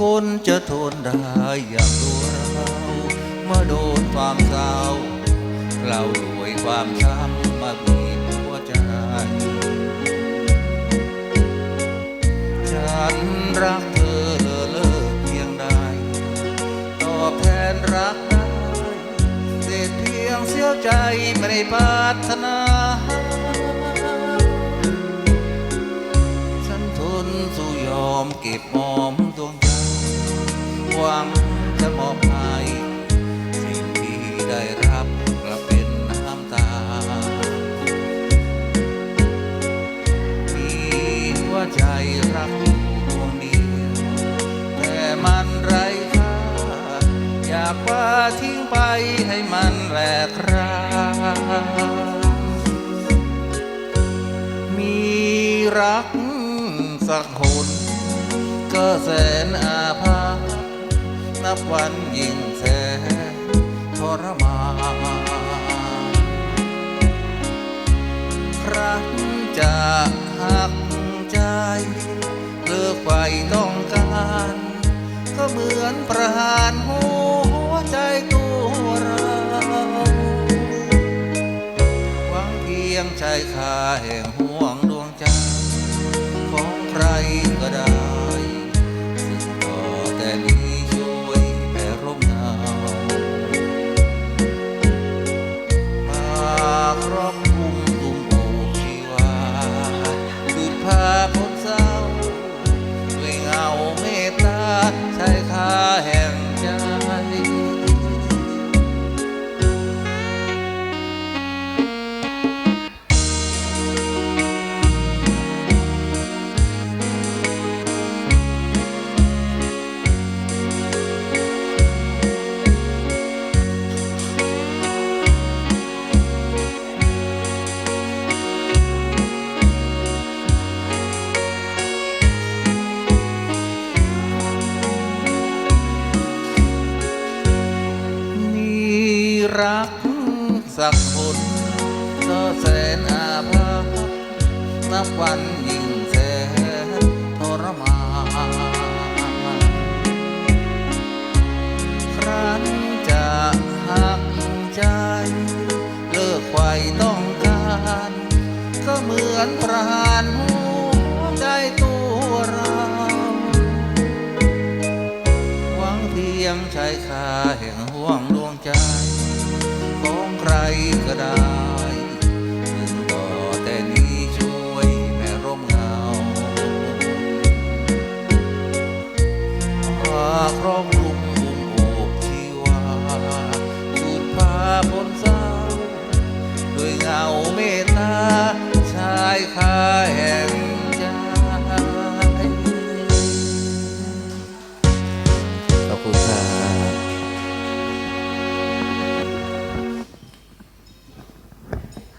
คนจะทนได้อย่างตัวเราเมื่อโดนความเศร้าเราด้วยความช้ำมาบีบหัวใจ ฉันรักเธอเลิกเพียงใดตอบแทนรักได้เศษเพียงเสียวใจไม่ได้ปรารถนาฉันทนสู้ยอมเก็บหอมดวง รักสักคนก็แสนอาภัพนับวันยิ่งแสนทรมานครั้งจะหักใจเลิกไปต้องการ ก็เหมือนประหารหัวใจตัวเราหวังเพียงชายคาแห่งห่ว ใครก็ได้ รักสักคนก็แสนอาภัพนับวันยิ่งแสนทรมานครั้นจะหักใจ เลิกไขวต้องการ ก็เหมือนปรารหัวใจตัวเรา หวังเพียงชายคาแห่งห่วงดวงใจ ก็ได้